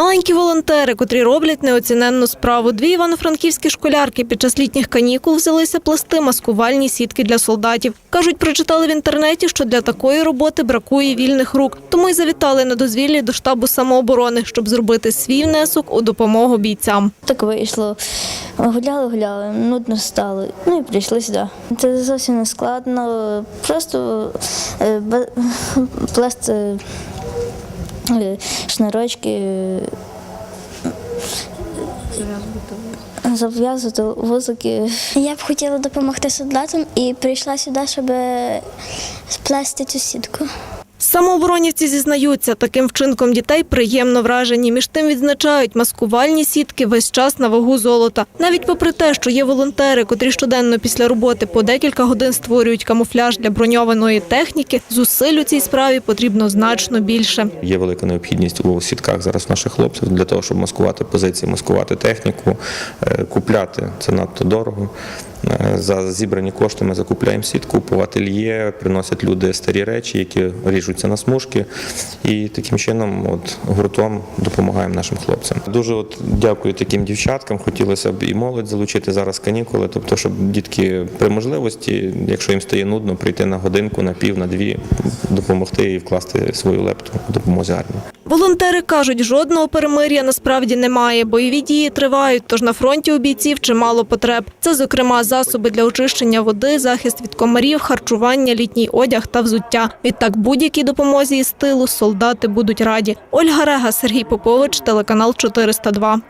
Маленькі волонтери, котрі роблять неоціненну справу. Дві івано-франківські школярки під час літніх канікул взялися плести маскувальні сітки для солдатів. Кажуть, прочитали в інтернеті, що для такої роботи бракує вільних рук. Тому й завітали на дозвіллі до штабу самооборони, щоб зробити свій внесок у допомогу бійцям. Так вийшло. Гуляли, гуляли, нудно стало. Ну і прийшли сюди. Це зовсім не складно. Просто е, плести шнурочки. е, Зав'язувати вузики. Я б хотіла допомогти солдатам і прийшла сюди, щоб сплести цю сітку. Самооборонівці зізнаються, таким вчинком дітей приємно вражені. Між тим відзначають, маскувальні сітки весь час на вагу золота. Навіть попри те, що є волонтери, котрі щоденно після роботи по декілька годин створюють камуфляж для броньованої техніки, зусиль у цій справі потрібно значно більше. Є велика необхідність у сітках зараз наших хлопців для того, щоб маскувати позиції, маскувати техніку, е, купляти це надто дорого. Е, За зібрані кошти ми закупляємо сітку, по ательє приносять люди старі речі, які ріжуться на смужки, і таким чином, от гуртом допомагаємо нашим хлопцям. Дуже от дякую таким дівчаткам. Хотілося б і молодь залучити зараз канікули, тобто, щоб дітки при можливості, якщо їм стає нудно, прийти на годинку, на пів, на дві, допомогти і вкласти свою лепту допомозі армії. Волонтери кажуть, жодного перемир'я насправді немає. Бойові дії тривають, тож на фронті у бійців чимало потреб. Це, зокрема, засоби для очищення води, захист від комарів, харчування, літній одяг та взуття. Відтак будь-якій допомозі із тилу солдати будуть раді. Ольга Рега, Сергій Попович, телеканал 402.